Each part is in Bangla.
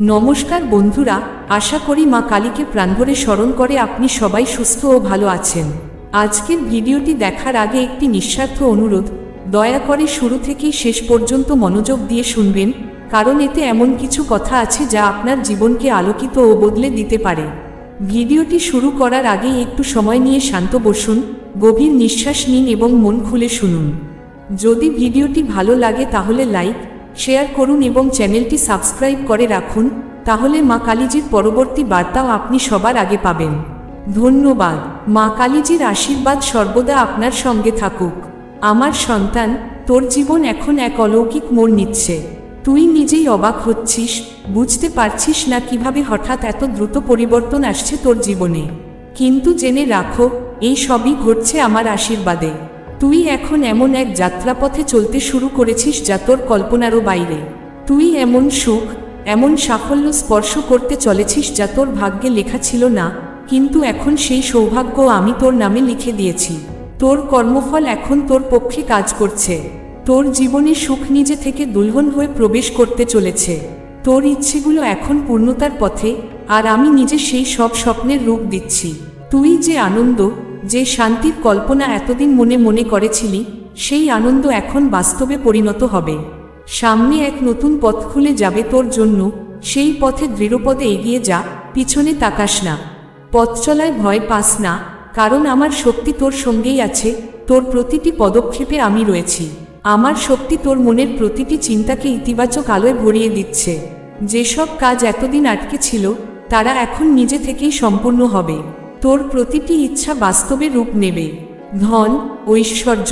নমস্কার বন্ধুরা, আশা করি মা কালীকে প্রাণভরে স্মরণ করে আপনি সবাই সুস্থ ও ভালো আছেন। আজকের ভিডিওটি দেখার আগে একটি নিঃস্বার্থ অনুরোধ, দয়া করে শুরু থেকেই শেষ পর্যন্ত মনোযোগ দিয়ে শুনবেন, কারণ এতে এমন কিছু কথা আছে যা আপনার জীবনকে আলোকিত ও বদলে দিতে পারে। ভিডিওটি শুরু করার আগে একটু সময় নিয়ে শান্ত বসুন, গভীর নিঃশ্বাস নিন এবং মন খুলে শুনুন। যদি ভিডিওটি ভালো লাগে তাহলে লাইক শেয়ার করুন এবং চ্যানেলটি সাবস্ক্রাইব করে রাখুন, তাহলে মা কালীজির পরবর্তী বার্তাও আপনি সবার আগে পাবেন। ধন্যবাদ। মা কালীজির আশীর্বাদ সর্বদা আপনার সঙ্গে থাকুক। আমার সন্তান, তোর জীবন এখন এক অলৌকিক মোড় নিচ্ছে। তুই নিজেই অবাক হচ্ছিস, বুঝতে পারছিস না কীভাবে হঠাৎ এত দ্রুত পরিবর্তন আসছে তোর জীবনে। কিন্তু জেনে রাখো, এই সবই ঘটছে আমার আশীর্বাদে। তুই এখন এমন এক যাত্রাপথে চলতে শুরু করেছিস যা তোর কল্পনারও বাইরে। তুই এমন সুখ, এমন সাফল্য স্পর্শ করতে চলেছিস যা তোর ভাগ্যে লেখা ছিল না, কিন্তু এখন সেই সৌভাগ্য আমি তোর নামে লিখে দিয়েছি। তোর কর্মফল এখন তোর পক্ষে কাজ করছে। তোর জীবনে সুখ নিজে থেকে দুলহন হয়ে প্রবেশ করতে চলেছে। তোর ইচ্ছেগুলো এখন পূর্ণতার পথে, আর আমি নিজে সেই সব স্বপ্নের রূপ দিচ্ছি। তুই যে আনন্দ যে শান্তির কল্পনা এতদিন মনে মনে করেছিলি, সেই আনন্দ এখন বাস্তবে পরিণত হবে। সামনে এক নতুন পথ খুলে যাবে তোর জন্য, সেই পথে দৃঢ়পদে এগিয়ে যা, পিছনে তাকাস না। পথ চলায় ভয় পাস না, কারণ আমার শক্তি তোর সঙ্গেই আছে, তোর প্রতিটি পদক্ষেপে আমি রয়েছি। আমার শক্তি তোর মনের প্রতিটি চিন্তাকে ইতিবাচক আলোয় ভরিয়ে দিচ্ছে। যেসব কাজ এতদিন আটকে ছিল, তারা এখন নিজে থেকেই সম্পূর্ণ হবে। তোর প্রতিটি ইচ্ছা বাস্তবে রূপ নেবে। ধন, ঐশ্বর্য,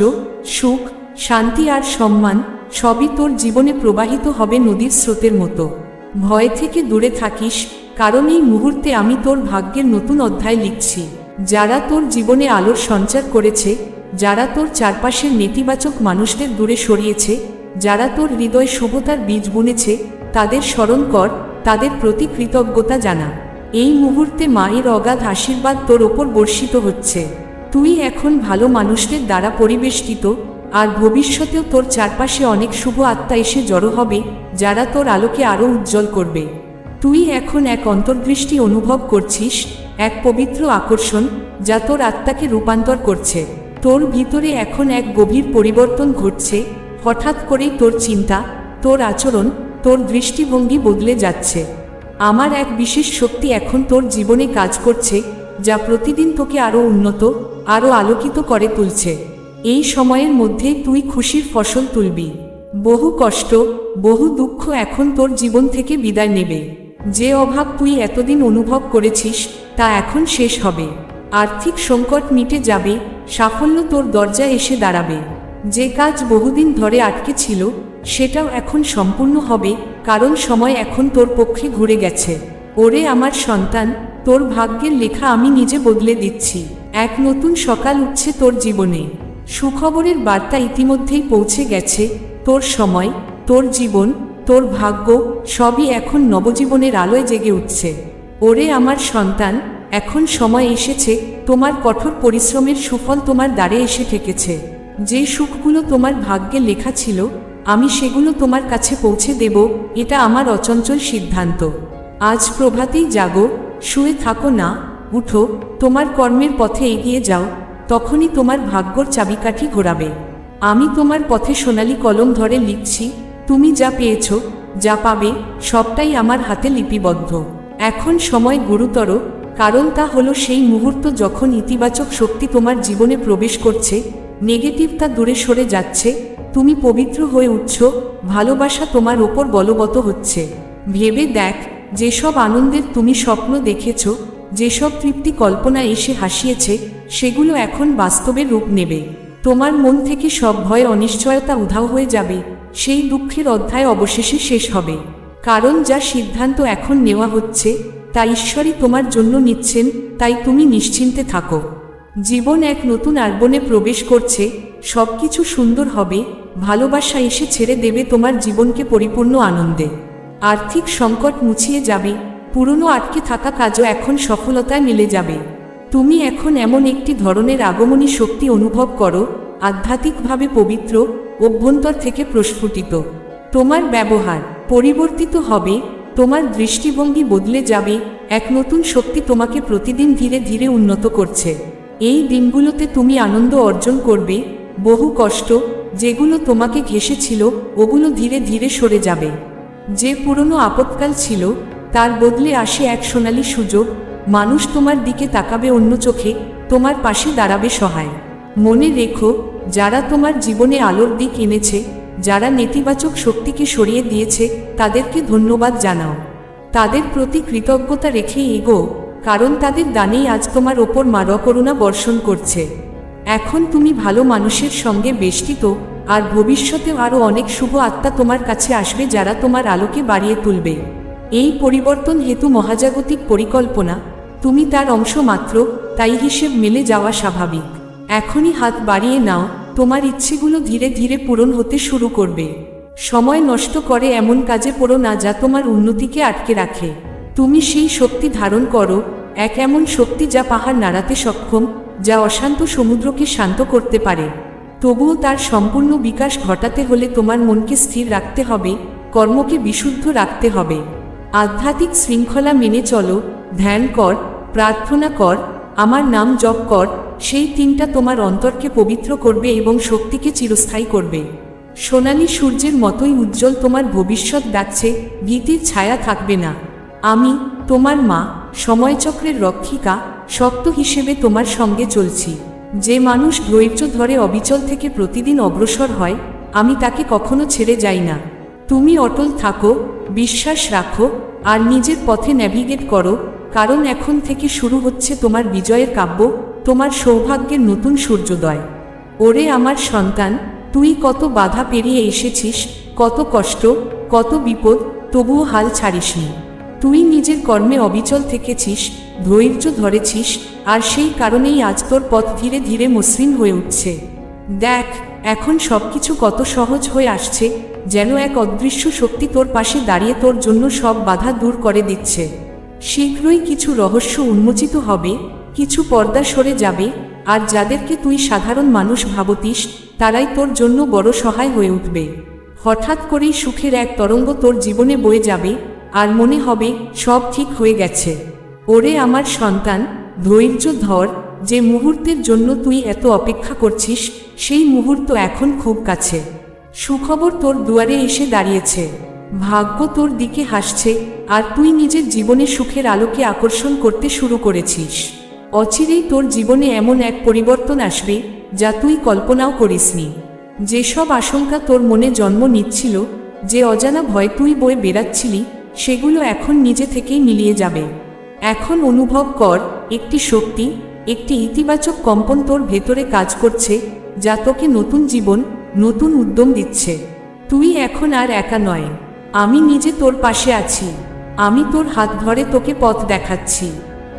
সুখ, শান্তি আর সম্মান সবই তোর জীবনে প্রবাহিত হবে নদীর স্রোতের মতো। ভয় থেকে দূরে থাকিস, কারণ এই মুহূর্তে আমি তোর ভাগ্যের নতুন অধ্যায় লিখছি, যারা তোর জীবনে আলোর সঞ্চার করেছে, যারা তোর চারপাশের নেতিবাচক মানুষদের দূরে সরিয়েছে, যারা তোর হৃদয় শুভতার বীজ বুনেছে, তাদের স্মরণ কর, তাদের প্রতি কৃতজ্ঞতা জানা। এই মুহূর্তে মায়ের অগাধ আশীর্বাদ তোর ওপর বর্ষিত হচ্ছে। তুই এখন ভালো মানুষদের দ্বারা পরিবেষ্টিত, আর ভবিষ্যতেও তোর চারপাশে অনেক শুভ আত্মা এসে জড়ো হবে, যারা তোর আলোকে আরও উজ্জ্বল করবে। তুই এখন এক অন্তর্দৃষ্টি অনুভব করছিস, এক পবিত্র আকর্ষণ, যা তোর আত্মাকে রূপান্তর করছে। তোর ভিতরে এখন এক গভীর পরিবর্তন ঘটছে, হঠাৎ করেই তোর চিন্তা, তোর আচরণ, তোর দৃষ্টিভঙ্গি বদলে যাচ্ছে। আমার এক বিশেষ শক্তি এখন তোর জীবনে কাজ করছে, যা প্রতিদিন তোকে আরও উন্নত আরও আলোকিত করে তুলছে। এই সময়ের মধ্যে তুই খুশির ফসল তুলবি। বহু কষ্ট, বহু দুঃখ এখন তোর জীবন থেকে বিদায় নেবে। যে অভাব তুই এতদিন অনুভব করেছিস, তা এখন শেষ হবে। আর্থিক সংকট মিটে যাবে, সাফল্য তোর দরজায় এসে দাঁড়াবে। যে কাজ বহুদিন ধরে আটকে ছিল সেটাও এখন সম্পূর্ণ হবে, কারণ সময় এখন তোর পক্ষে ঘুরে গেছে। ওরে আমার সন্তান, তোর ভাগ্যের লেখা আমি নিজে বদলে দিচ্ছি। এক নতুন সকাল উঠছে তোর জীবনে। সুখবরের বার্তা ইতিমধ্যেই পৌঁছে গেছে, তোর সময়, তোর জীবন, তোর ভাগ্য, সবই এখন নবজীবনের আলোয় জেগে উঠছে। ওরে আমার সন্তান, এখন সময় এসেছে, তোমার কঠোর পরিশ্রমের সুফল তোমার দ্বারে এসে ঠেকেছে। যে সুখগুলো তোমার ভাগ্যে লেখা ছিল আমি সেগুলো তোমার কাছে পৌঁছে দেব, এটা আমার অচঞ্চল সিদ্ধান্ত। আজ প্রভাতেই জাগো, শুয়ে থাকো না, উঠো, তোমার কর্মের পথে এগিয়ে যাও, তখনই তোমার ভাগ্যর চাবিকাঠি ঘোরাবে। আমি তোমার পথে সোনালি কলম ধরে লিখছি, তুমি যা পেয়েছ, যা পাবে, সবটাই আমার হাতে লিপিবদ্ধ। এখন সময় গুরুতর, কারণ তা হলো সেই মুহূর্ত যখন ইতিবাচক শক্তি তোমার জীবনে প্রবেশ করছে, নেগেটিভ তা দূরে সরে যাচ্ছে তুমি পবিত্র হয়ে উঠছ, ভালোবাসা তোমার ওপর বলবত হচ্ছে। ভেবে দেখ, যেসব আনন্দের তুমি স্বপ্ন দেখেছ, যেসব তৃপ্তি কল্পনা এসে হাসিয়েছে, সেগুলো এখন বাস্তবে রূপ নেবে। তোমার মন থেকে সব ভয়, অনিশ্চয়তা উধাও হয়ে যাবে, সেই দুঃখের অধ্যায় অবশেষে শেষ হবে। কারণ যা সিদ্ধান্ত এখন নেওয়া হচ্ছে, তা ঈশ্বরই তোমার জন্য নিচ্ছেন, তাই তুমি নিশ্চিন্তে থাকো। জীবন এক নতুন আর্বনে প্রবেশ করছে, সবকিছু সুন্দর হবে ভালোবাসা এসে ছেড়ে দেবে তোমার জীবনকে পরিপূর্ণ আনন্দে। আর্থিক সংকট মুছিয়ে যাবে, পুরনো আটকে থাকা কাজও এখন সফলতায় মিলে যাবে। তুমি এখন এমন একটি ধরনের আগমনী শক্তি অনুভব করো, আধ্যাত্মিকভাবে পবিত্র, অভ্যন্তর থেকে প্রস্ফুটিত। তোমার ব্যবহার পরিবর্তিত হবে, তোমার দৃষ্টিভঙ্গি বদলে যাবে, এক নতুন শক্তি তোমাকে প্রতিদিন ধীরে ধীরে উন্নত করছে। এই দিনগুলোতে তুমি আনন্দ অর্জন করবে, বহু কষ্ট যেগুলো তোমাকে ঘেসেছিল ওগুলো ধীরে ধীরে সরে যাবে। যে পুরনো আপৎকাল ছিল, তার বদলে আসে এক সোনালি সুযোগ। মানুষ তোমার দিকে তাকাবে অন্য চোখে, তোমার পাশে দাঁড়াবে সহায়। মনে রেখো, যারা তোমার জীবনে আলোর দিক এনেছে, যারা নেতিবাচক শক্তিকে সরিয়ে দিয়েছে, তাদেরকে ধন্যবাদ জানাও। তাদের প্রতি কৃতজ্ঞতা রেখে এগো, কারণ তাদের দানেই আজ তোমার ওপর মার করুণা বর্ষণ করছে। এখন তুমি ভালো মানুষের সঙ্গে বেষ্টিত, আর ভবিষ্যতে আরও অনেক শুভ আত্মা তোমার কাছে আসবে যারা তোমার আলোকে বাড়িয়ে তুলবে। এই পরিবর্তন হেতু মহাজাগতিক পরিকল্পনা, তুমি তার অংশ মাত্র, তাই হিসেব মেলে যাওয়া স্বাভাবিক। এখনই হাত বাড়িয়ে নাও, তোমার ইচ্ছেগুলো ধীরে ধীরে পূরণ হতে শুরু করবে। সময় নষ্ট করে এমন কাজে পড়ো না যা তোমার উন্নতিকে আটকে রাখে। তুমি সেই শক্তি ধারণ করো, এক এমন শক্তি যা পাহাড় নাড়াতে সক্ষম যা অশান্ত সমুদ্রকে শান্ত করতে পারে। তবুও তার সম্পূর্ণ বিকাশ ঘটাতে হলে তোমার মনকে স্থির রাখতে হবে, কর্মকে বিশুদ্ধ রাখতে হবে। আধ্যাত্মিক শৃঙ্খলা মেনে চলো, ধ্যান কর, প্রার্থনা কর, আমার নাম জপ কর, সেই তিনটা তোমার অন্তরকে পবিত্র করবে এবং শক্তিকে চিরস্থায়ী করবে। সোনালি সূর্যের মতোই উজ্জ্বল তোমার ভবিষ্যৎ ডাকছে, ভীতির ছায়া থাকবে না। আমি, তোমার মা, সময়চক্রের রক্ষিকা শক্ত হিসেবে তোমার সঙ্গে চলছি। যে মানুষ ধৈর্য ধরে অবিচল থেকে প্রতিদিন অগ্রসর হয়, আমি তাকে কখনো ছেড়ে যাই না। তুমি অটল থাকো, বিশ্বাস রাখো, আর নিজের পথে ন্যাভিগেট করো, কারণ এখন থেকে শুরু হচ্ছে তোমার বিজয়ের কাব্য, তোমার সৌভাগ্যের নতুন সূর্যোদয়। ওরে আমার সন্তান, তুই কত বাধা পেরিয়ে এসেছিস, কত কষ্ট, কত বিপদ, তবুও হাল ছাড়িসনি। তুই নিজের কর্মে অবিচল থেকেছিস, ধৈর্য ধরেছিস, আর সেই কারণেই আজ তোর পথ ধীরে ধীরে মসৃণ হয়ে উঠছে। দেখ, এখন সবকিছু কত সহজ হয়ে আসছে, যেন এক অদৃশ্য শক্তি তোর পাশে দাঁড়িয়ে তোর জন্য সব বাধা দূর করে দিচ্ছে। শীঘ্রই কিছু রহস্য উন্মোচিত হবে, কিছু পর্দা সরে যাবে, আর যাদেরকে তুই সাধারণ মানুষ ভাবতিস, তারাই তোর জন্য বড় সহায় হয়ে উঠবে। হঠাৎ করেই সুখের এক তরঙ্গ তোর জীবনে বয়ে যাবে আর মনে হবে সব ঠিক হয়ে গেছে। ওরে আমার সন্তান, ধৈর্য ধর, যে মুহূর্তের জন্য তুই এত অপেক্ষা করছিস, সেই মুহূর্ত এখন খুব কাছে। সুখবর তোর দুয়ারে এসে দাঁড়িয়েছে। ভাগ্য তোর দিকে হাসছে, আর তুই নিজের জীবনে সুখের আলোকে আকর্ষণ করতে শুরু করেছিস। অচিরেই তোর জীবনে এমন এক পরিবর্তন আসবে, যা তুই কল্পনাও করিসনি। যেসব আশঙ্কা তোর মনে জন্ম নিচ্ছিল, যে অজানা ভয় তুই বয়ে বেড়াচ্ছিলি সেগুলো এখন নিজে থেকেই মিলিয়ে যাবে। এখন অনুভব কর, একটি শক্তি, একটি ইতিবাচক কম্পন তোর ভেতরে কাজ করছে, যা তোকে নতুন জীবন, নতুন উদ্যম দিচ্ছে। তুই এখন আর একা নয়। আমি নিজে তোর পাশে আছি। আমি তোর হাত ধরে তোকে পথ দেখাচ্ছি।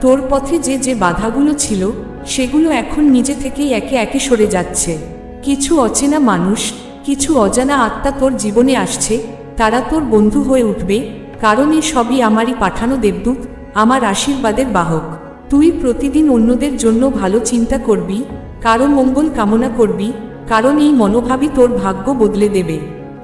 তোর পথে যে যে বাধাগুলো ছিল, সেগুলো এখন নিজে থেকেই একে একে সরে যাচ্ছে। কিছু অচেনা মানুষ, কিছু অজানা আত্মা তোর জীবনে আসছে, তারা তোর বন্ধু হয়ে উঠবে কারণ এ সবই আমারই পাঠানো দেবদূত, আমার আশীর্বাদের বাহক। তুই প্রতিদিন অন্যদের জন্য ভালো চিন্তা করবি কারও মঙ্গল কামনা করবি, কারণ এই মনোভাবই তোর ভাগ্য বদলে দেবে।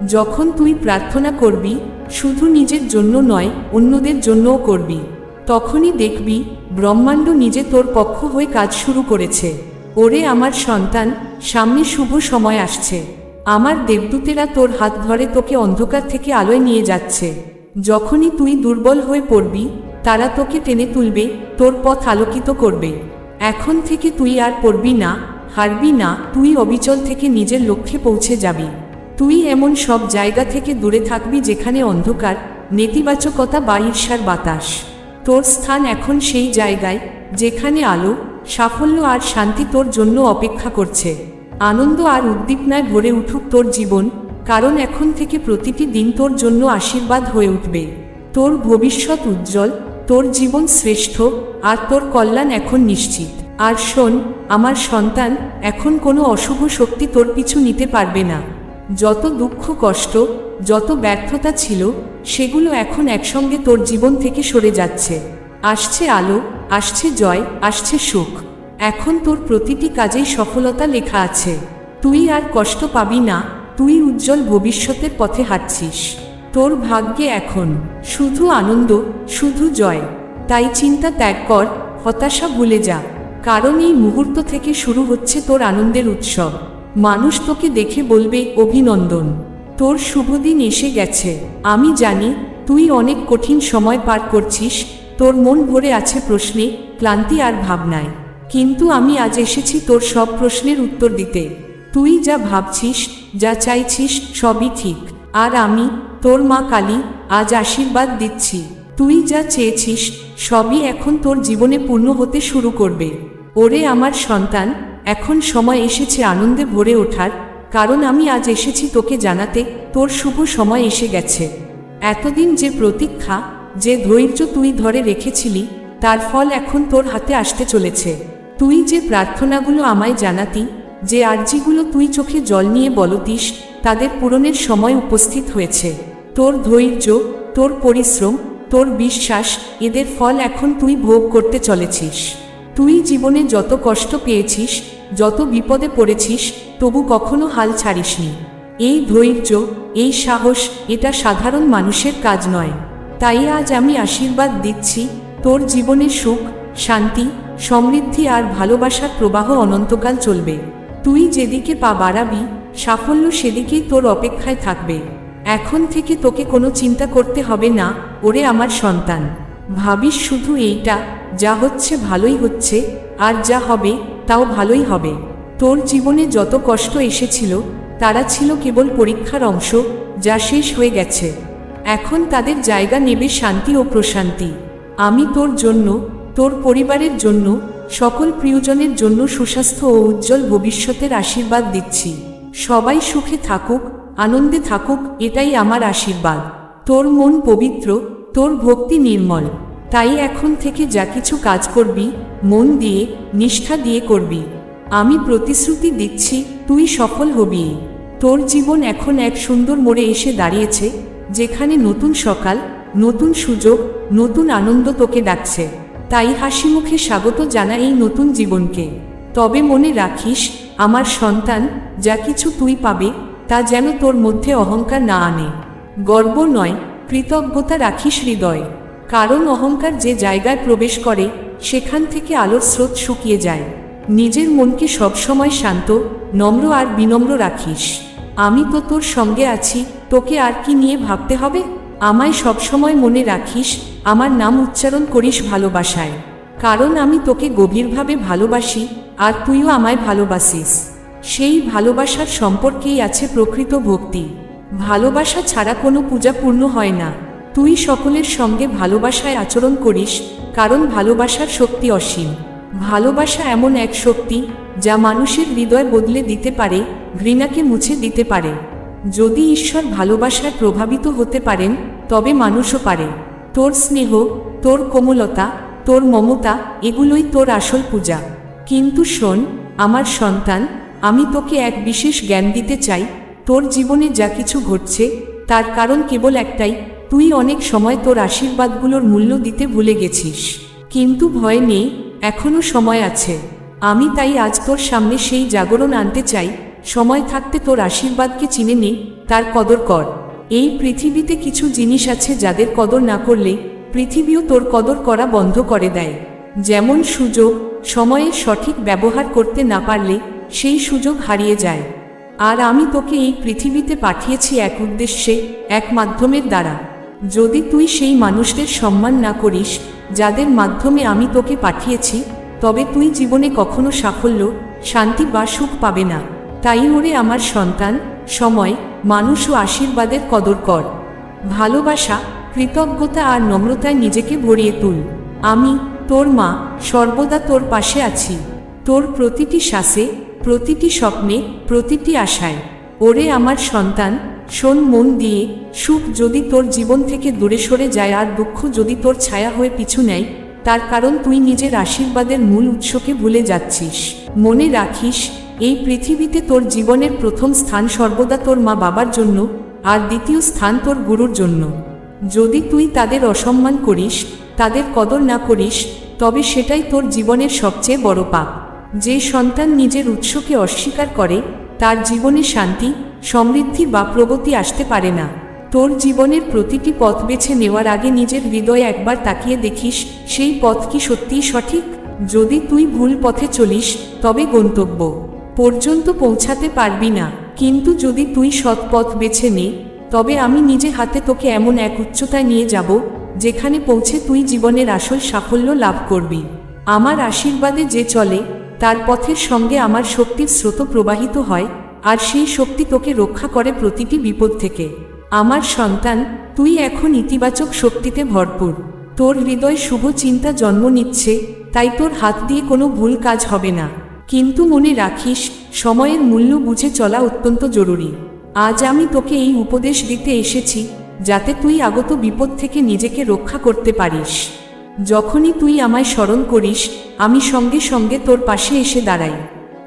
যখন তুই প্রার্থনা করবি, শুধু নিজের জন্য নয়, অন্যদের জন্যও করবি। তখনই দেখবি, ব্রহ্মাণ্ড নিজে তোর পক্ষ হয়ে কাজ শুরু করেছে। ওরে আমার সন্তান, সামনে শুভ সময় আসছে। আমার দেবদূতেরা তোর হাত ধরে তোকে অন্ধকার থেকে আলোয় নিয়ে যাচ্ছে। যখনই তুই দুর্বল হয়ে পড়বি, তারা তোকে টেনে তুলবে, তোর পথ আলোকিত করবে। এখন থেকে তুই আর পড়বি না, হারবি না, তুই অবিচল থেকে নিজের লক্ষ্যে পৌঁছে যাবি। তুই এমন সব জায়গা থেকে দূরে থাকবি যেখানে অন্ধকার, নেতিবাচকতা বা ঈর্ষার বাতাস। তোর স্থান এখন সেই জায়গায়, যেখানে আলো, সাফল্য আর শান্তি তোর জন্য অপেক্ষা করছে। আনন্দ আর উদ্দীপনায় ভরে উঠুক তোর জীবন কারণ এখন থেকে প্রতিটি দিন তোর জন্য আশীর্বাদ হয়ে উঠবে। তোর ভবিষ্যৎ উজ্জ্বল, তোর জীবন শ্রেষ্ঠ, আর তোর কল্যাণ এখন নিশ্চিত। আর শোন, আমার সন্তান, এখন কোনো অশুভ শক্তি তোর পিছু নিতে পারবে না। যত দুঃখ, কষ্ট, যত ব্যর্থতা ছিল, সেগুলো এখন একসঙ্গে তোর জীবন থেকে সরে যাচ্ছে। আসছে আলো, আসছে জয়, আসছে সুখ। এখন তোর প্রতিটি কাজেই সফলতা লেখা আছে। তুই আর কষ্ট পাবি না তুই উজ্জ্বল ভবিষ্যতের পথে হাঁটছিস। তোর ভাগ্যে এখন শুধু আনন্দ, শুধু জয়। তাই চিন্তা ত্যাগ কর, হতাশা ভুলে যা। কারণ এই মুহূর্ত থেকে শুরু হচ্ছে তোর আনন্দের উৎসব। মানুষ তোকে দেখে বলবে, অভিনন্দন। তোর শুভ দিন এসে গেছে। আমি জানি তুই অনেক কঠিন সময় পার করছিস। তোর মন ভরে আছে প্রশ্নে, ক্লান্তি আর ভাবনায়। কিন্তু আমি আজ এসেছি তোর সব প্রশ্নের উত্তর দিতে। তুই যা ভাবছিস যা চাইছিস সবই ঠিক। আর আমি, তোর মা কালী, আজ আশীর্বাদ দিচ্ছি। তুই যা চেয়েছিস, সবই এখন তোর জীবনে পূর্ণ হতে শুরু করবে। ওরে আমার সন্তান, এখন সময় এসেছে আনন্দে ভরে ওঠার। কারণ আমি আজ এসেছি তোকে জানাতে, তোর শুভ সময় এসে গেছে। এতদিন যে প্রতীক্ষা, যে ধৈর্য তুই ধরে রেখেছিলি, তার ফল এখন তোর হাতে আসতে চলেছে। তুই যে প্রার্থনাগুলো আমায় জানাতি যে আর্জিগুলো তুই চোখে জল নিয়ে বলতিস, তাদের পূরণের সময় উপস্থিত হয়েছে। তোর ধৈর্য, তোর পরিশ্রম, তোর বিশ্বাস, এদের ফল এখন তুই ভোগ করতে চলেছিস। তুই জীবনে যত কষ্ট পেয়েছিস, যত বিপদে পড়েছিস, তবু কখনো হাল ছাড়িসনি। এই ধৈর্য, এই সাহস, এটা সাধারণ মানুষের কাজ নয়। তাই আজ আমি আশীর্বাদ দিচ্ছি, তোর জীবনে সুখ, শান্তি, সমৃদ্ধি আর ভালোবাসার প্রবাহ অনন্তকাল চলবে। তুই যেদিকে পা বাড়াবি, সাফল্য সেদিকেই তোর অপেক্ষায় থাকবে। এখন থেকে তোকে কোনো চিন্তা করতে হবে না, ওরে আমার সন্তান। ভাবিস শুধু এইটা, যা হচ্ছে ভালোই হচ্ছে, আর যা হবে, তাও ভালোই হবে। তোর জীবনে যত কষ্ট এসেছিল, তারা ছিল কেবল পরীক্ষার অংশ, যা শেষ হয়ে গেছে। এখন তাদের জায়গা নেবে শান্তি ও প্রশান্তি। আমি তোর জন্য, তোর পরিবারের জন্য সকল প্রিয়জনের জন্য সুস্বাস্থ্য ও উজ্জ্বল ভবিষ্যতের আশীর্বাদ দিচ্ছি। সবাই সুখে থাকুক, আনন্দে থাকুক, এটাই আমার আশীর্বাদ। তোর মন পবিত্র, তোর ভক্তি নির্মল। তাই এখন থেকে যা কিছু কাজ করবি, মন দিয়ে, নিষ্ঠা দিয়ে করবি। আমি প্রতিশ্রুতি দিচ্ছি, তুই সফল হবি। তোর জীবন এখন এক সুন্দর মোড়ে এসে দাঁড়িয়েছে, যেখানে নতুন সকাল, নতুন সুযোগ, নতুন আনন্দ তোকে ডাকছে। তাই হাসি মুখে স্বাগত জানা এই নতুন জীবনকে। তবে মনে রাখিস, আমার সন্তান যা কিছু তুই পাবে, তা যেন তোর মধ্যে অহংকার না আনে। গর্ব নয়, কৃতজ্ঞতা রাখিস হৃদয়। কারণ অহংকার যে জায়গায় প্রবেশ করে, সেখান থেকে আলোর স্রোত শুকিয়ে যায়। নিজের মনকে সবসময় শান্ত, নম্র আর বিনম্র রাখিস। আমি তো তোর সঙ্গে আছি, তোকে আর কি নিয়ে ভাবতে হবে? আমায় সবসময় মনে রাখিস, আমার নাম উচ্চারণ করিস ভালোবাসায়। কারণ আমি তোকে গভীরভাবে ভালোবাসি, আর তুইও আমায় ভালোবাসিস। সেই ভালোবাসার সম্পর্কেই আছে প্রকৃত ভক্তি। ভালোবাসা ছাড়া কোনো পূজা পূর্ণ হয় না। তুই সকলের সঙ্গে ভালোবাসায় আচরণ করিস, কারণ ভালোবাসার শক্তি অসীম। ভালোবাসা এমন এক শক্তি, যা মানুষের হৃদয় বদলে দিতে পারে, ঘৃণাকে মুছে দিতে পারে। যদি ঈশ্বর ভালোবাসায় প্রভাবিত হতে পারেন, তবে মানুষও পারে। তোর স্নেহ, তোর কোমলতা, তোর মমতা, এগুলোই তোর আসল পূজা। কিন্তু শোন, আমার সন্তান, আমি তোকে এক বিশেষ জ্ঞান দিতে চাই। তোর জীবনে যা কিছু ঘটছে, তার কারণ কেবল একটাই, তুই অনেক সময় তোর আশীর্বাদগুলোর মূল্য দিতে ভুলে গেছিস। কিন্তু ভয় নেই, এখনও সময় আছে। আমি তাই আজ তোর সামনে সেই জাগরণ আনতে চাই সময় থাকতে তোর আশীর্বাদকে চিনে নে, তার কদর কর। এই পৃথিবীতে কিছু জিনিস আছে যাদের কদর না করলে পৃথিবীও তোর কদর করা বন্ধ করে দেয়। যেমন সুযোগ সময়ের সঠিক ব্যবহার করতে না পারলে সেই সুযোগ হারিয়ে যায়। আর আমি তোকে এই পৃথিবীতে পাঠিয়েছি এক উদ্দেশ্যে, এক মাধ্যমের দ্বারা। যদি তুই সেই মানুষদের সম্মান না করিস, যাদের মাধ্যমে আমি তোকে পাঠিয়েছি, তবে তুই জীবনে কখনো সাফল্য, শান্তি বা সুখ পাবে না। তাই ওরে আমার সন্তান, সময়, মানুষ ও আশীর্বাদের কদর কর। ভালোবাসা, কৃতজ্ঞতা আর নম্রতায় নিজেকে ভরিয়ে তুল। আমি, তোর মা, সর্বদা তোর পাশে আছি। তোর প্রতিটি শ্বাসে, প্রতিটি স্বপ্নে, প্রতিটি আশায়। ওরে আমার সন্তান, শোন মন দিয়ে, সুখ যদি তোর জীবন থেকে দূরে সরে যায় আর দুঃখ যদি তোর ছায়া হয়ে পিছু নেয়, তার কারণ তুই নিজের আশীর্বাদের মূল উৎসকে ভুলে যাচ্ছিস। মনে রাখিস এই পৃথিবীতে তোর জীবনের প্রথম স্থান সর্বদা তোর মা বাবার জন্য আর দ্বিতীয় স্থান তোর গুরুর জন্য। যদি তুই তাদের অসম্মান করিস, তাদের কদর না করিস, তবে সেটাই তোর জীবনের সবচেয়ে বড় পাপ। যে সন্তান নিজের উৎসকে অস্বীকার করে, তার জীবনে শান্তি, সমৃদ্ধি বা প্রগতি আসতে পারে না। তোর জীবনের প্রতিটি পথ বেছে নেওয়ার আগে নিজের হৃদয়ে একবার তাকিয়ে দেখিস, সেই পথ কি সত্যিই সঠিক? যদি তুই ভুল পথে চলিস, তবে গন্তব্য। পর্যন্ত পৌঁছাতে পারবি না। কিন্তু যদি তুই সৎ পথ বেছে নে, তবে আমি নিজে হাতে তোকে এমন এক উচ্চতায় নিয়ে যাব, যেখানে পৌঁছে তুই জীবনের আসল সাফল্য লাভ করবি। আমার আশীর্বাদে যে চলে, তার পথের সঙ্গে আমার শক্তির স্রোত প্রবাহিত হয়, আর সেই শক্তি তোকে রক্ষা করে প্রতিটি বিপদ থেকে। আমার সন্তান, তুই এখন ইতিবাচক শক্তিতে ভরপুর। তোর হৃদয় শুভ চিন্তা জন্ম নিচ্ছে, তাই তোর হাত দিয়ে কোনো ভুল কাজ হবে না। কিন্তু মনে রাখিস, সময়ের মূল্য বুঝে চলা অত্যন্ত জরুরি। আজ আমি তোকে এই উপদেশ দিতে এসেছি, যাতে তুই আগত বিপদ থেকে নিজেকে রক্ষা করতে পারিস। যখনই তুই আমায় স্মরণ করিস, আমি সঙ্গে সঙ্গে তোর পাশে এসে দাঁড়াই।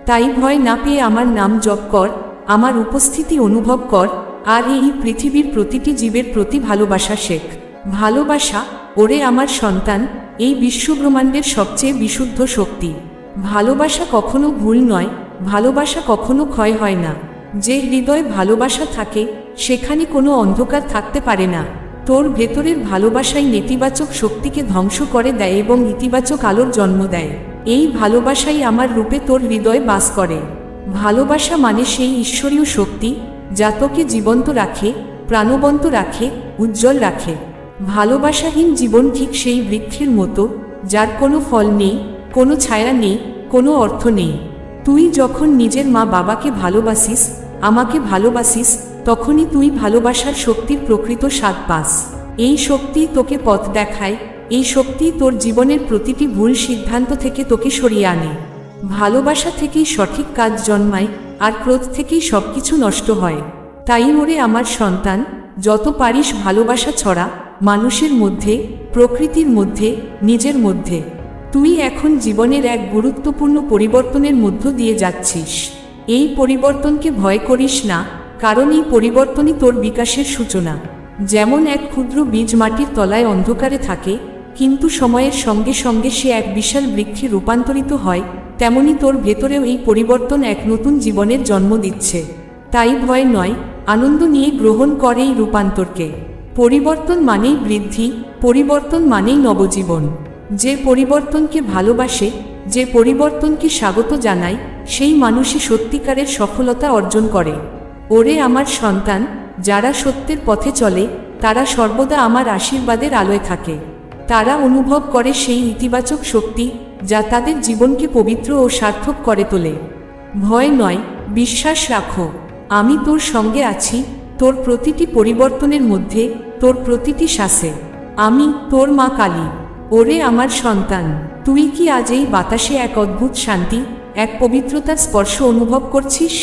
তাই ভয় না পেয়ে আমার নাম জপ কর, আমার উপস্থিতি অনুভব কর, আর এই পৃথিবীর প্রতিটি জীবের প্রতি ভালোবাসা শেখ। ভালোবাসা, ওরে আমার সন্তান, এই বিশ্বব্রহ্মাণ্ডের সবচেয়ে বিশুদ্ধ শক্তি। ভালোবাসা কখনো ভুল নয়, ভালোবাসা কখনো ক্ষয় হয় না। যে হৃদয় ভালোবাসা থাকে, সেখানে কোনো অন্ধকার থাকতে পারে না। তোর ভেতরের ভালোবাসাই নেতিবাচক শক্তিকে ধ্বংস করে দেয় এবং ইতিবাচক আলোর জন্ম দেয়। এই ভালোবাসাই আমার রূপে তোর হৃদয়ে বাস করে। ভালোবাসা মানে সেই ঈশ্বরীয় শক্তি, যা তোকে জীবন্ত রাখে, প্রাণবন্ত রাখে, উজ্জ্বল রাখে। ভালোবাসাহীন জীবন ঠিক সেই বৃক্ষের মতো, যার কোনো ফল নেই কোনো ছায়া নেই, কোনো অর্থ নেই। তুই যখন নিজের মা বাবাকে ভালোবাসিস, আমাকে ভালোবাসিস, তখনই তুই ভালোবাসার শক্তির প্রকৃত স্বাদ পাস। এই শক্তি তোকে পথ দেখায়, এই শক্তি তোর জীবনের প্রতিটি ভুল সিদ্ধান্ত থেকে তোকে সরিয়ে আনে। ভালোবাসা থেকেই সঠিক কাজ জন্মায়, আর ক্রোধ থেকেই সবকিছু নষ্ট হয়। তাই ওরে আমার সন্তান, যত পারিস ভালোবাসা ছড়া, মানুষের মধ্যে, প্রকৃতির মধ্যে, নিজের মধ্যে। তুই এখন জীবনের এক গুরুত্বপূর্ণ পরিবর্তনের মধ্য দিয়ে যাচ্ছিস। এই পরিবর্তনকে ভয় করিস না, কারণ এই পরিবর্তনই তোর বিকাশের সূচনা। যেমন এক ক্ষুদ্র বীজ মাটির তলায় অন্ধকারে থাকে, কিন্তু সময়ের সঙ্গে সঙ্গে সে এক বিশাল বৃক্ষে রূপান্তরিত হয়, তেমনি তোর ভেতরেও এই পরিবর্তন এক নতুন জীবনের জন্ম দিচ্ছে। তাই ভয় নয়, আনন্দ নিয়ে গ্রহণ করে এই রূপান্তরকে। পরিবর্তন মানেই বৃদ্ধি, পরিবর্তন মানেই নবজীবন। যে পরিবর্তনকে ভালোবাসে, যে পরিবর্তনকে স্বাগত জানায়, সেই মানুষই সত্যিকারের সফলতা অর্জন করে। ওরে আমার সন্তান, যারা সত্যের পথে চলে, তারা সর্বদা আমার আশীর্বাদের আলোয় থাকে। তারা অনুভব করে সেই ইতিবাচক শক্তি, যা তাদের জীবনকে পবিত্র ও সার্থক করে তোলে। ভয় নয়, বিশ্বাস রাখো, আমি তোর সঙ্গে আছি, তোর প্রতিটি পরিবর্তনের মধ্যে তোর প্রতিটি শ্বাসে। আমি তোর মা কালী। ওরে আমার সন্তান, তুই কি আজ এই বাতাসে এক অদ্ভুত শান্তি, এক পবিত্রতার স্পর্শ অনুভব করছিস?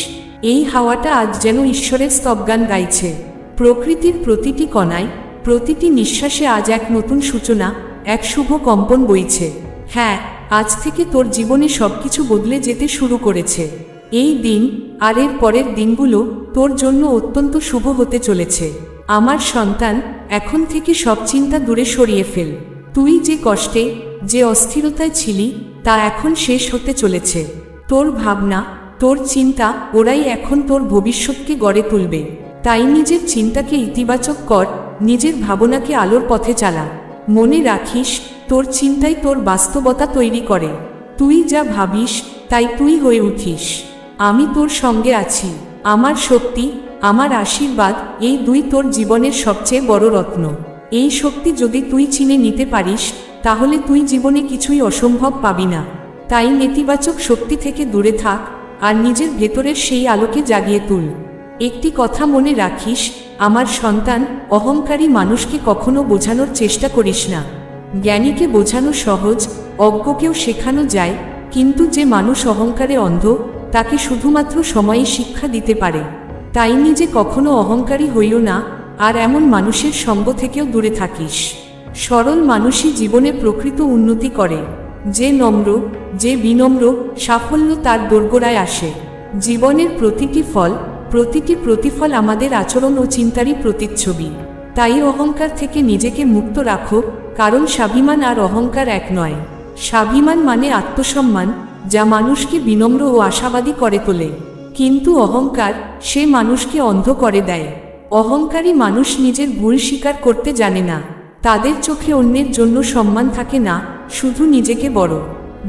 এই হাওয়াটা আজ যেন ঈশ্বরের স্তবগান গাইছে। প্রকৃতির প্রতিটি কণায়, প্রতিটি নিঃশ্বাসে আজ এক নতুন সূচনা, এক শুভ কম্পন বইছে। হ্যাঁ আজ থেকে তোর জীবনে সবকিছু বদলে যেতে শুরু করেছে। এই দিন আর এর পরের দিনগুলো তোর জন্য অত্যন্ত শুভ হতে চলেছে। আমার সন্তান, এখন থেকে সব চিন্তা দূরে সরিয়ে ফেল। তুই যে কষ্টে, যে অস্থিরতায় ছিলি, তা এখন শেষ হতে চলেছে। তোর ভাবনা, তোর চিন্তা, ওরাই এখন তোর ভবিষ্যৎকে গড়ে তুলবে। তাই নিজের চিন্তাকে ইতিবাচক কর, নিজের ভাবনাকে আলোর পথে চালা। মনে রাখিস, তোর চিন্তাই তোর বাস্তবতা তৈরি করে। তুই যা ভাবিস, তাই তুই হয়ে উঠিস। আমি তোর সঙ্গে আছি। আমার শক্তি, আমার আশীর্বাদ, এই দুই তোর জীবনের সবচেয়ে বড় রত্ন। এই শক্তি যদি তুই চিনে নিতে পারিস, তাহলে তুই জীবনে কিছুই অসম্ভব পাবি না। তাই নেতিবাচক শক্তি থেকে দূরে থাক আর নিজের ভেতরের সেই আলোকে জাগিয়ে তুল। একটি কথা মনে রাখিস, আমার সন্তান অহংকারী মানুষকে কখনো বোঝানোর চেষ্টা করিস না। জ্ঞানীকে বোঝানো সহজ, অজ্ঞকেও শেখানো যায়, কিন্তু যে মানুষ অহংকারে অন্ধ, তাকে শুধুমাত্র সময়ে শিক্ষা দিতে পারে। তাই নিজে কখনো অহংকারী হইও না আর এমন মানুষের সঙ্গ থেকেও দূরে থাকিস। সরল মানুষই জীবনে প্রকৃত উন্নতি করে। যে নম্র, যে বিনম্র, সাফল্য তার দোরগোড়ায় আসে। জীবনের প্রতিটি ফল, প্রতিটি প্রতিফল আমাদের আচরণ ও চিন্তারই প্রতিচ্ছবি। তাই অহংকার থেকে নিজেকে মুক্ত রাখো, কারণ স্বাভিমান আর অহংকার এক নয়। স্বাভিমান মানে আত্মসম্মান, যা মানুষকে বিনম্র ও আশাবাদী করে তোলে। কিন্তু অহংকার সে মানুষকে অন্ধ করে দেয়। অহংকারী মানুষ নিজের ভুল স্বীকার করতে জানে না। তাদের চোখে অন্যের জন্য সম্মান থাকে না, শুধু নিজেকে বড়।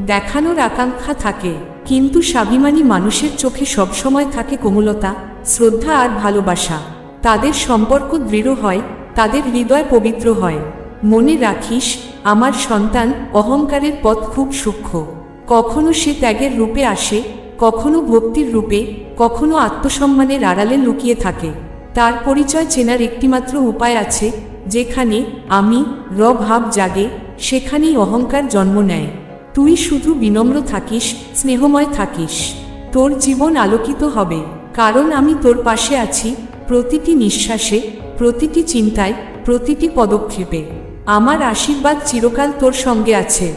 দেখানোর আকাঙ্ক্ষা থাকে, কিন্তু স্বাভিমানী মানুষের চোখে সবসময় থাকে কোমলতা, শ্রদ্ধা আর ভালোবাসা। তাদের সম্পর্ক দৃঢ় হয়, তাদের হৃদয় পবিত্র হয়। মনে রাখিস, আমার সন্তান অহংকারের পথ খুব সূক্ষ্ম। কখনো সে ত্যাগের রূপে আসে, কখনো ভক্তির রূপে, কখনো আত্মসম্মানের আড়ালে লুকিয়ে থাকে। তার পরিচয় চেনার একটিমাত্র উপায় আছে, যেখানে আমি র ভাব জাগে, সেখানেই অহংকার জন্ম নেয়। তুই শুধু বিনম্র থাকিস, স্নেহময় থাকিস। তোর জীবন আলোকিত হবে, কারণ আমি তোর পাশে আছি, প্রতিটি নিঃশ্বাসে, প্রতিটি চিন্তায়, প্রতিটি পদক্ষেপে। আমার আশীর্বাদ চিরকাল তোর সঙ্গে আছে।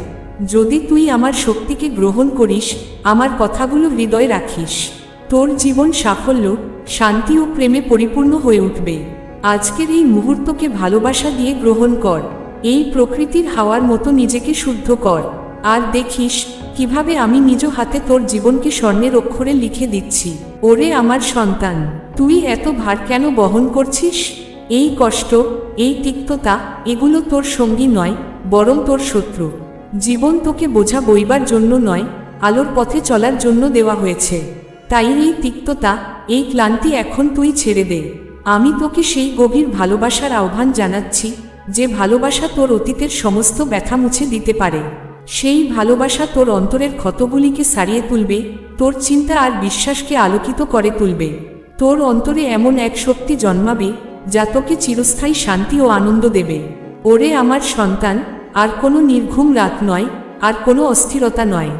যদি তুই আমার শক্তিকে গ্রহণ করিস, আমার কথাগুলো হৃদয় রাখিস। তোর জীবন সাফল্য, শান্তি ও প্রেমে পরিপূর্ণ হয়ে উঠবে। আজকের এই মুহূর্তকে ভালোবাসা দিয়ে গ্রহণ কর। এই প্রকৃতির হাওয়ার মতো নিজেকে শুদ্ধ কর। আর দেখিস, কীভাবে আমি নিজ হাতে তোর জীবনকে স্বর্ণের অক্ষরে লিখে দিচ্ছি। ওরে আমার সন্তান, তুই এত ভার কেন বহন করছিস? এই কষ্ট, এই তিক্ততা, এগুলো তোর সঙ্গী নয়, বরং তোর শত্রু। জীবন তোকে বোঝা বইবার জন্য নয়, আলোর পথে চলার জন্য দেওয়া হয়েছে। তাই এই তিক্ততা, এই ক্লান্তি এখন তুই ছেড়ে দে। আমি তোকে সেই গভীর ভালোবাসার আহ্বান জানাচ্ছি, যে ভালোবাসা তোর অতীতের সমস্ত ব্যথা মুছে দিতে পারে। সেই ভালোবাসা তোর অন্তরের ক্ষতগুলিকে সারিয়ে তুলবে, তোর চিন্তা আর বিশ্বাসকে আলোকিত করে তুলবে। তোর অন্তরে এমন এক শক্তি জন্মাবে, যা তোকে চিরস্থায়ী শান্তি ও আনন্দ দেবে। ওরে আমার সন্তান, আর কোনো নির্ঘুম রাত নয়, আর কোনো অস্থিরতা নয়।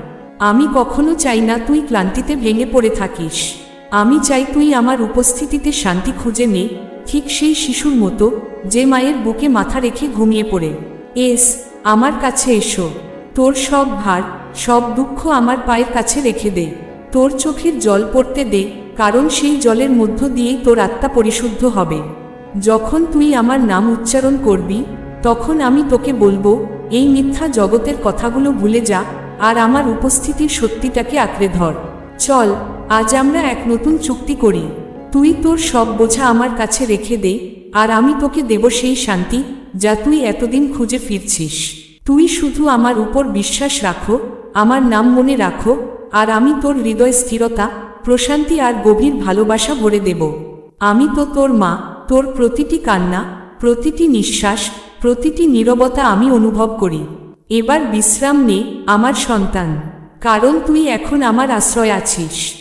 আমি কখনো চাই না তুই ক্লান্তিতে ভেঙে পড়ে থাকিস। আমি চাই তুই আমার উপস্থিতিতে শান্তি খুঁজে নে, ঠিক সেই শিশুর মতো, যে মায়ের বুকে মাথা রেখে ঘুমিয়ে পড়ে। এস, আমার কাছে এসো। তোর সব ভার, সব দুঃখ আমার পায়ের কাছে রেখে দে। তোর চোখের জল পড়তে দে, কারণ সেই জলের মধ্য দিয়েই তোর আত্মা পরিশুদ্ধ হবে। যখন তুই আমার নাম উচ্চারণ করবি, তখন আমি তোকে বলব, এই মিথ্যা জগতের কথাগুলো ভুলে যা আর আমার উপস্থিতির সত্যিটাকে আঁকড়ে ধর। চল, আজ আমরা এক নতুন চুক্তি করি। তুই তোর সব বোঝা আমার কাছে রেখে দে, আর আমি তোকে দেব সেই শান্তি যা তুই এতদিন খুঁজে ফিরছিস। তুই শুধু আমার উপর বিশ্বাস রাখো, আমার নাম মনে রাখো, আর আমি তোর হৃদয় স্থিরতা, প্রশান্তি আর গভীর ভালোবাসা ভরে দেব। আমি তো তোর মা, তোর প্রতিটি কান্না, প্রতিটি নিঃশ্বাস, প্রতিটি নীরবতা আমি অনুভব করি। এবার বিশ্রাম নে আমার সন্তান কারণ তুই এখন আমার আশ্রয় আছিস।